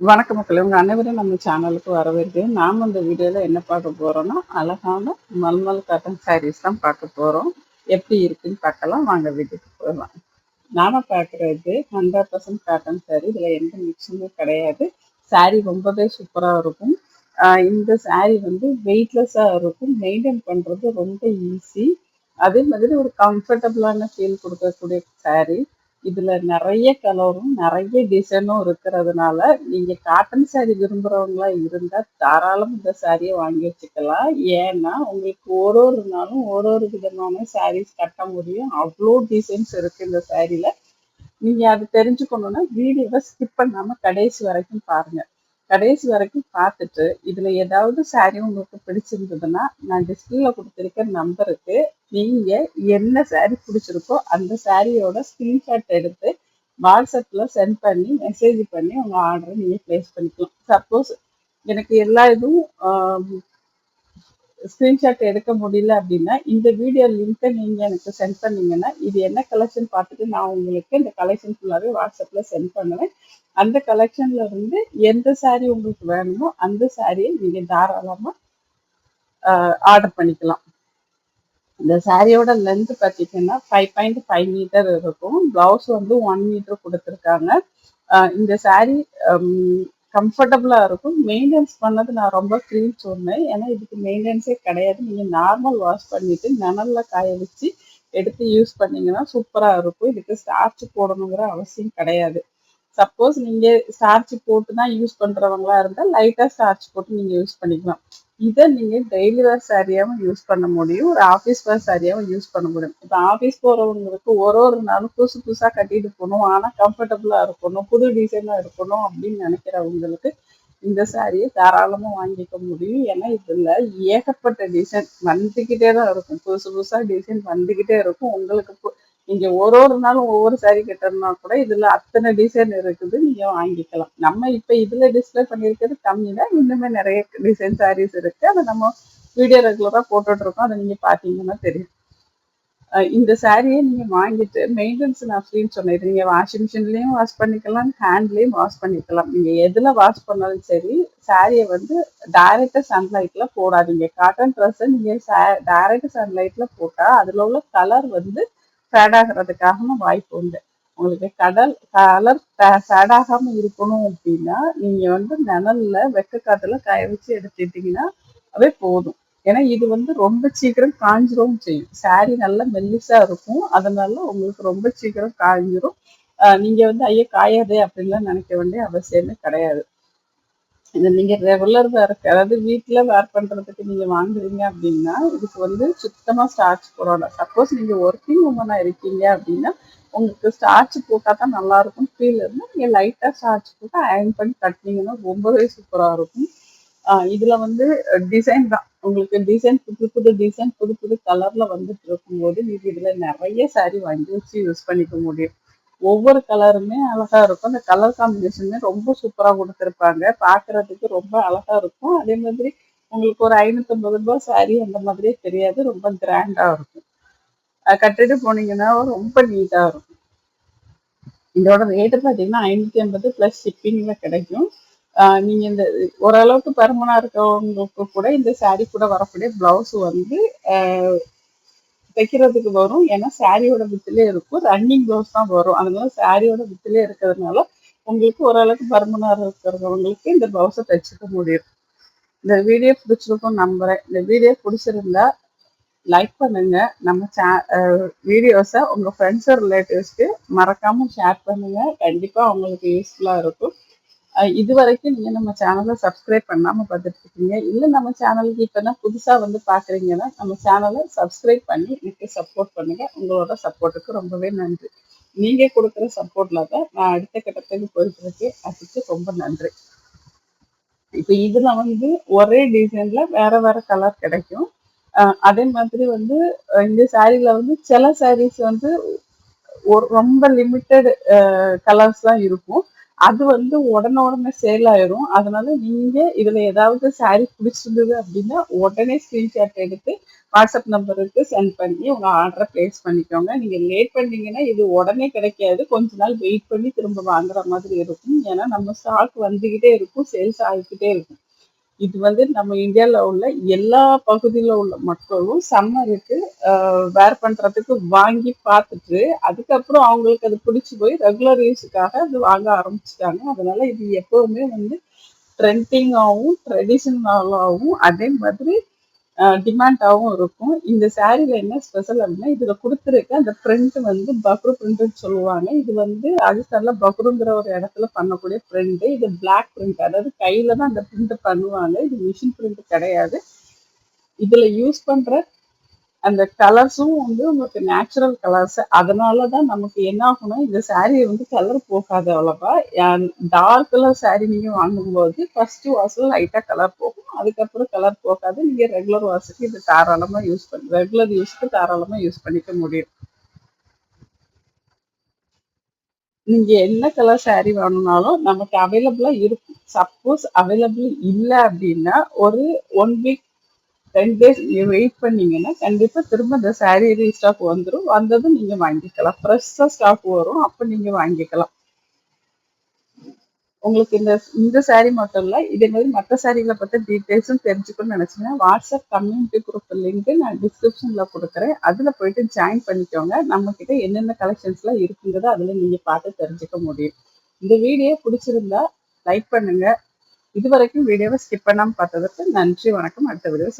வணக்க மக்கள் உங்கள் அனைவரும் நம்ம சேனலுக்கு வரவேற்கு நாம் இந்த வீடியோவில் என்ன பார்க்க போகிறோம்னா அழகான மல்மல் காட்டன் சாரீஸ் தான் பார்க்க போகிறோம் எப்படி இருக்குன்னு பார்க்கலாம். வாங்க வீட்டுக்கு போகலாம் நாம் பார்க்குறது ஹண்ட்ரட் பர்சன்ட் காட்டன் சாரீ இதில் எந்த மிக்ஸுமே கிடையாது. சாரீ ரொம்பவே சூப்பராக இருக்கும். இந்த சாரீ வந்து வெயிட்லெஸ்ஸாக இருக்கும். மெயின்டைன் பண்ணுறது ரொம்ப ஈஸி அதே மாதிரி ஒரு கம்ஃபர்டபுளான ஃபீல் கொடுக்கக்கூடிய சாரீ இதுல நிறைய கலரும் நிறைய டிசைனும் இருக்கிறதுனால நீங்க காட்டன் saree விரும்புறவங்களா இருந்தா தாராளம் இந்த சாரியை வாங்கி வச்சுக்கலாம். ஏன்னா உங்களுக்கு ஒரு ஒரு நாளும் ஒரு ஒரு விதமான சாரீஸ் கட்ட முடியும். அவ்வளோ டிசைன்ஸ் இருக்கு இந்த சாரியில நீங்க அது தெரிஞ்சுக்கணும்னா வீடியோவை ஸ்கிப் பண்ணாம கடைசி வரைக்கும் பாருங்க. கடைசி வரைக்கும் பார்த்துட்டு இதில் ஏதாவது சாரீ உங்களுக்கு பிடிச்சிருந்ததுன்னா நான் டிஸ்பிளேல கொடுத்துருக்க நம்பருக்கு நீங்கள் என்ன சாரீ பிடிச்சிருக்கோ அந்த சாரியோட ஸ்கிரீன்ஷாட் எடுத்து வாட்ஸ்அப்பில் சென்ட் பண்ணி மெசேஜ் பண்ணி உங்கள் ஆர்டரை நீங்கள் ப்ளேஸ் பண்ணிக்கலாம். சப்போஸ் எனக்கு எல்லா இதுவும் ஸ்கிரீன்ஷாட் எடுக்க முடியல அப்படின்னா இந்த வீடியோ லிங்க்கை நீங்கள் எனக்கு சென்ட் பண்ணீங்கன்னா இது என்ன கலெக்ஷன் பார்த்துட்டு நான் உங்களுக்கு இந்த கலெக்ஷன் ஃபுல்லாவே வாட்ஸ்அப்பில் சென்ட் பண்ணுவேன். அந்த கலெக்ஷனில் இருந்து எந்த சாரீ உங்களுக்கு வேணுமோ அந்த சாரியை நீங்கள் தாராளமாக ஆர்டர் பண்ணிக்கலாம். இந்த சாரியோட லென்த் பார்த்தீங்கன்னா ஃபைவ் பாயிண்ட் ஃபைவ் மீட்டர் இருக்கும். ப்ளவுஸ் வந்து ஒன் மீட்டர் கொடுத்துருக்காங்க. இந்த saree கம்ஃபர்டபுளாக இருக்கும். மெயின்டெனன்ஸ் பண்ணது நான் ரொம்ப ஃப்ரீன்னு சொன்னேன். ஏன்னா இதுக்கு மெயின்டெனன்ஸே கிடையாது. நீங்கள் நார்மல் வாஷ் பண்ணிட்டு நிழல்ல காய வச்சு எடுத்து யூஸ் பண்ணீங்கன்னா சூப்பராக இருக்கும். இதுக்கு ஸ்டார்ச் போடணுங்கிற அவசியம் கிடையாது. சப்போஸ் நீங்கள் ஸ்டார்ச் போட்டு தான் யூஸ் பண்ணுறவங்களா இருந்தால் லைட்டாக ஸ்டார்ச் போட்டு நீங்கள் யூஸ் பண்ணிக்கலாம். இதை நீங்கள் டெய்லி வேர் சாரியாகவும் யூஸ் பண்ண முடியும். ஒரு ஆஃபீஸ் வேர் சாரியாகவும் யூஸ் பண்ண முடியும். இப்போ ஆஃபீஸ் போகிறவங்களுக்கு ஒரு ஒரு நாளும் புதுசு புதுசாக கட்டிட்டு போகணும். ஆனால் கம்ஃபர்டபுளாக இருக்கணும். புது டிசைனாக இருக்கணும் அப்படின்னு நினைக்கிறவங்களுக்கு இந்த சாரியை தாராளமாக வாங்கிக்க முடியும். ஏன்னா இதில் ஏகப்பட்ட டிசைன் வந்துக்கிட்டே தான் இருக்கும். புதுசு புதுசாக டிசைன் வந்துக்கிட்டே இருக்கும். உங்களுக்கு நீங்கள் நீங்க ஒரு ஒரு நாளும் ஒவ்வொரு saree கட்டணும்னா கூட இதுல அத்தனை டிசைன் இருக்குது நீங்க வாங்கிக்கலாம். நம்ம இப்ப இதுல டிஸ்ப்ளே பண்ணியிருக்கிறது கம்மி தான் இன்னுமே நிறைய டிசைன் சாரீஸ் இருக்கு. அதை நம்ம வீடியோ ரெகுலரா போட்டுட்டு அதை நீங்க பாத்தீங்கன்னா தெரியும். இந்த சாரியை நீங்க வாங்கிட்டு மெயின்டெனன்ஸ் நான் ஃப்ரீன்னு சொன்னேன். நீங்க வாஷிங் மிஷின்லயும் வாஷ் பண்ணிக்கலாம் ஹேண்ட்லயும் வாஷ் பண்ணிக்கலாம். நீங்க எதுல வாஷ் பண்ணாலும் சரி சாரியை வந்து டைரக்டா சன்லைட்ல போடாதீங்க. காட்டன் ட்ரெஸ் நீங்க டைரக்ட் சன்லைட்ல போட்டா அதுல உள்ள கலர் வந்து ஃபேட் வாய்ப்பு உண்டு. உங்களுக்கு கடல் கலர் ஃபேட் இருக்கணும் அப்படின்னா நீங்க வந்து நிழல்ல வெக்க காத்துல காய வச்சு எடுத்துட்டீங்கன்னா அவே போதும். ஏன்னா இது வந்து ரொம்ப சீக்கிரம் காஞ்சிரும் செய்யும். சாரி நல்லா மெல்லிசா இருக்கும். அதனால உங்களுக்கு ரொம்ப சீக்கிரம் காஞ்சிரும். நீங்கள் நீங்க வந்து ஐயோ காயாதே அப்படின்லாம் நினைக்க வேண்டிய அவசியமே கிடையாது. இது நீங்க ரெகுலர் வேர்க் அதாவது வீட்டில் வேர் பண்றதுக்கு நீங்க வாங்குறீங்க அப்படின்னா இதுக்கு வந்து சுத்தமாக ஸ்டார்ச் போடணும். சப்போஸ் நீங்க ஒர்க்கிங் உமனா இருக்கீங்க அப்படின்னா உங்களுக்கு ஸ்டார்ச் போட்டா தான் நல்லா இருக்கும் ஃபீல் இருந்தால் நீங்க லைட்டாக ஸ்டார்ச் போட்டு அயன் பண்ணி கட்டினீங்கன்னா ரொம்பவே சூப்பராக இருக்கும். இதில் இதுல வந்து டிசைன் தான். உங்களுக்கு டிசைன் புது புது டிசைன் புது புது கலர்ல வந்துட்டு இருக்கும்போது நீங்க இதுல நிறைய saree வாங்கி வச்சு யூஸ் பண்ணிக்க முடியும். ஒவ்வொரு கலருமே அழகா இருக்கும். அந்த கலர் காம்பினேஷனுமே ரொம்ப சூப்பரா கொடுத்துருப்பாங்க. பார்க்கிறதுக்கு ரொம்ப அழகா இருக்கும். அதே மாதிரி உங்களுக்கு ஒரு ஐநூத்தம்பது ரூபாய் சாரி அந்த மாதிரியே தெரியாது. ரொம்ப கிராண்டா இருக்கும். கட்டிட்டு போனீங்கன்னா ரொம்ப நீட்டா இருக்கும். இதோட ரேட்டு பார்த்தீங்கன்னா ஐநூற்றி ஐம்பது ப்ளஸ் ஷிப்பிங்கில் கிடைக்கும். நீங்கள் இந்த ஓரளவுக்கு பருமனாக இருக்கவங்களுக்கு கூட இந்த saree கூட வரக்கூடிய ப்ளவுஸ் வந்து தைக்கிறதுக்கு வரும். ஏன்னா சாரியோட வித்திலே இருக்கும். ரன்னிங் ப்ளவுஸ் தான் வரும். அதனால சாரியோட வித்திலே இருக்கிறதுனால உங்களுக்கு ஓரளவுக்கு பர்மனாக இருக்கிறவங்களுக்கு இந்த ப்ளவுஸை தைச்சிக்க முடியும். இந்த வீடியோ பிடிச்சிருக்கும் நம்புறேன். இந்த வீடியோ பிடிச்சிருந்தா லைக் பண்ணுங்க. நம்ம சே வீடியோஸை உங்க ஃப்ரெண்ட்ஸ் ரிலேட்டிவ்ஸ்க்கு மறக்காம ஷேர் பண்ணுங்க. கண்டிப்பா அவங்களுக்கு யூஸ்ஃபுல்லா இருக்கும். இது வரைக்கும் நீங்க நம்ம சேனலை சப்ஸ்கிரைப் பண்ணாம பார்த்துட்டு இருக்கீங்க இல்ல நம்ம சேனலுக்கு இப்பதான் புதுசா வந்து பாக்குறீங்கன்னா நம்ம சேனலை சப்ஸ்கிரைப் பண்ணி எனக்கு சப்போர்ட் பண்ணுங்க. உங்களோட சப்போர்ட்டுக்கு ரொம்பவே நன்றி. நீங்க கொடுக்குற சப்போர்ட்ல தான் நான் அடுத்த கட்டத்துக்கு போயிட்டு அதுக்கு ரொம்ப நன்றி. இப்போ இதுல வந்து ஒரே டிசைன்ல வேற வேற கலர் கிடைக்கும். அதே மாதிரி வந்து இந்த சாரீல வந்து சில சாரீஸ் வந்து ஒரு ரொம்ப லிமிட்டெட் கலர்ஸ் தான் இருக்கும். அது வந்து உடனே உடனே சேல் ஆயிரும். அதனால நீங்க இதுல ஏதாவது சாரி பிடிச்சிருந்தது அப்படின்னா உடனே ஸ்கிரீன்ஷாட் எடுத்து வாட்ஸ்அப் நம்பருக்கு சென்ட் பண்ணி உங்க ஆர்டரை பிளேஸ் பண்ணிக்கோங்க. நீங்க லேட் பண்ணீங்கன்னா இது உடனே கிடைக்காது. கொஞ்ச நாள் வெயிட் பண்ணி திரும்ப வாங்குற மாதிரி இருக்கும். ஏன்னா நம்ம ஸ்டாக் வந்துகிட்டே இருக்கும் சேல்ஸ் ஆகிக்கிட்டே இருக்கும். இது வந்து நம்ம இந்தியாவில் உள்ள எல்லா பகுதியில் உள்ள மக்களும் சம்மருக்கு வேர் பண்ணுறதுக்கு வாங்கி பார்த்துட்டு அதுக்கப்புறம் அவங்களுக்கு அது பிடிச்சி போய் ரெகுலர் யூஸுக்காக அது வாங்க ஆரம்பிச்சிட்டாங்க. அதனால இது எப்போவுமே வந்து ட்ரெண்டிங்காகவும் ட்ரெடிஷனலாகவும் அதே மாதிரி டிமாண்டாகவும் இருக்கும். இந்த சாரியில் என்ன ஸ்பெஷல் அப்படின்னா இதில் கொடுத்துருக்க அந்த பிரிண்ட் வந்து பக்ரு பிரிண்ட்னு சொல்லுவாங்க. இது வந்து ராஜஸ்தான்ல பக்ருங்கிற ஒரு இடத்துல பண்ணக்கூடிய பிரிண்ட் இது பிளாக் பிரிண்ட் அதாவது கையில் தான் அந்த பிரிண்ட் பண்ணுவாங்க. இது மிஷின் பிரிண்ட் கிடையாது. இதில் யூஸ் பண்ணுற அந்த கலர்ஸும் வந்து உங்களுக்கு நேச்சுரல் கலர்ஸ் அதனால தான் நமக்கு என்ன ஆகும்னா இந்த சாரீ வந்து கலர் போகாது அவ்வளோவா. டார்க் கலர் சாரீ நீங்கள் வாங்கும்போது ஃபர்ஸ்ட் வாஷில் லைட்டாக கலர் போகும். அதுக்கப்புறம் கலர் போகாது. நீங்கள் ரெகுலர் வாசுக்கு இது தாராளமாக யூஸ் பண்ணி ரெகுலர் யூஸ்க்கு தாராளமாக யூஸ் பண்ணிக்க முடியும். நீங்க என்ன கலர் சாரீ வேணும்னாலும் நமக்கு அவைலபிளா இருக்கும். சப்போஸ் அவைலபிள் இல்லை அப்படின்னா ஒரு ஒன் வீக் டென் டேஸ் நீங்கள் வெயிட் பண்ணீங்கன்னா கண்டிப்பாக திரும்ப இந்த சாரீ ரீஸ்டாக் வந்துடும் வந்ததும் நீங்கள் வாங்கிக்கலாம். ஃப்ரெஷ்ஷாக ஸ்டாக் வரும். அப்போ நீங்கள் வாங்கிக்கலாம். உங்களுக்கு இந்த இந்த சாரீ மட்டும் இல்லை இதே மாதிரி மற்ற சாரீகளை பற்றி டீட்டெயில்ஸும் தெரிஞ்சுக்கணும்னு நினச்சிங்கன்னா வாட்ஸ்அப் கம்யூனிட்டி குரூப் லிங்க் நான் டிஸ்கிரிப்ஷனில் கொடுக்குறேன். அதில் போயிட்டு ஜாயின் பண்ணிக்கோங்க. நம்மக்கிட்ட என்னென்ன கலெக்ஷன்ஸ்லாம் இருக்குங்கிறத அதில் நீங்கள் பார்த்து தெரிஞ்சுக்க முடியும். இந்த வீடியோ பிடிச்சிருந்தா லைக் பண்ணுங்கள் இது வரைக்கும் வீடியோவை ஸ்கிப் பண்ணாமல் பார்த்ததற்கு நன்றி வணக்கம். அடுத்த வீடியோ